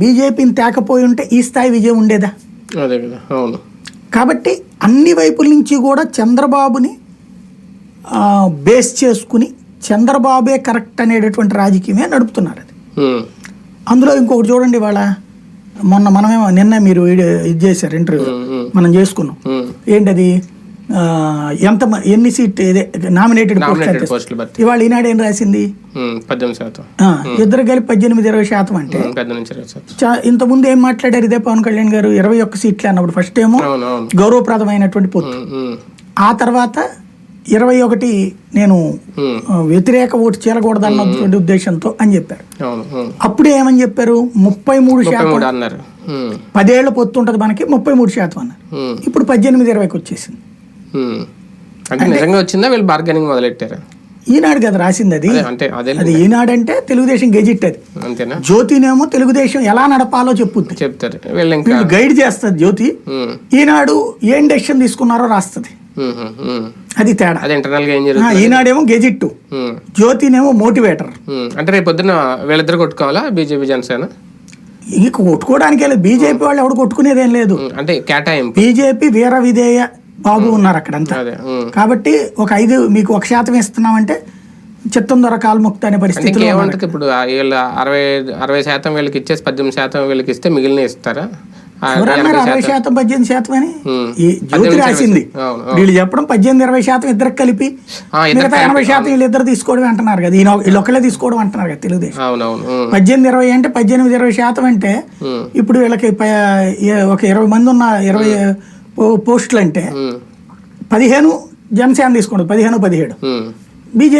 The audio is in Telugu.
బీజేపీని తేకపోయి ఉంటే ఈ స్థాయి విజయం ఉండేదా? అదే కదా అవును. కాబట్టి అన్ని వైపుల నుంచి కూడా చంద్రబాబుని బేస్ చేసుకుని చంద్రబాబే కరెక్ట్ అనేటటువంటి రాజకీయమే నడుపుతున్నారు అది. అందులో ఇంకొకటి చూడండి వాళ్ళ మొన్న మనమేమో నిన్న మీరు ఇది చేశారు ఇంటర్వ్యూ మనం చేసుకున్నాం. ఏంటది? ఎంత ఎన్ని సీట్ ఇదే నామినేటెడ్ ఇవాళ ఈనాడు ఏం రాసింది? పద్దెనిమిది శాతం. ఇద్దరు కలిపి పద్దెనిమిది ఇరవై శాతం అంటే? చా- ఇంతకుముందు ఏం మాట్లాడారు ఇదే పవన్ కళ్యాణ్ గారు? ఇరవై ఒక్క సీట్లే అన్నప్పుడు ఫస్ట్ ఏమో గౌరవప్రదమైనటువంటి పొత్తు ఆ తర్వాత ఇరవై ఒకటి నేను వ్యతిరేక ఓటు చేరకూడదన్నటువంటి ఉద్దేశంతో అని చెప్పారు. అప్పుడు ఏమని చెప్పారు? ముప్పై మూడు శాతం. పదేళ్ళ పొత్తు ఉంటుంది మనకి ముప్పై మూడు శాతం అన్నారు. ఇప్పుడు పద్దెనిమిది ఇరవైకి వచ్చేసింది. అంటే నిజంగా వచ్చిందా? వీళ్ళు బార్గెనింగ్ మొదలెట్టారా? ఈనాడు కదా రాసింది అది. అంటే అదే అది ఈనాడు అంటే తెలుగుదేశం గెజిట్ అది. అంతేనా? జ్యోతినేమో తెలుగుదేశం ఎలా నడపాలో చెప్పుద్ది. చెప్తారు. వీళ్ళు గైడ్ చేస్తుంది జ్యోతి. ఈనాడు ఏం డెసిషన్ తీసుకున్నారో రాస్తుంది. అది తేడా. అదే ఇంటర్నల్గా ఏం జరుగుతుంది? ఈనాడేమో గెజిట్ జ్యోతినేమో మోటివేటర్. అంటే రేపు పొద్దున వీళ్ళిద్దరు కొట్టుకోవాలా? బీజేపీ జనసేన? ఇక కొట్టుకోవడానికే లేదు. బీజేపీ వాళ్ళు ఎవడు కొట్టుకునేదేం లేదు. అంటే కేటాయింపు. బీజేపీ వీర విధేయ బాబు ఉన్నారు అక్కడంతా. కాబట్టి ఒక ఐదు మీకు ఒక శాతం ఇస్తున్నామంటే చిత్తం దొర కాల్ముక్త అనే. ఇంకేమంటుంది ఇప్పుడు వీళ్ళ అరవై అరవై శాతం వీళ్ళకి ఇచ్చేసి పద్దెనిమిది శాతం వీళ్ళకి ఇస్తే మిగిలిన ఇస్తారా? ఎవరన్నారు అరవై శాతం. పద్దెనిమిది శాతం అని. ఈ జ్యోతి రాసింది. వీళ్ళు చెప్పడం పద్దెనిమిది ఇరవై శాతం ఇద్దరికి కలిపి మిగతా ఎనభై శాతం వీళ్ళిద్దరు తీసుకోవడం అంటున్నారు కదా. వీళ్ళు ఒకళ్ళే తీసుకోవడం అంటున్నారు కదా తెలుగుదేశం. పద్దెనిమిది ఇరవై అంటే పద్దెనిమిది ఇరవై శాతం అంటే ఇప్పుడు వీళ్ళకి ఒక ఇరవై మంది ఉన్న ఇరవై పోస్టులు అంటే పదిహేను జనసేన తీసుకోండి పదిహేను పదిహేడు. బీజేపీ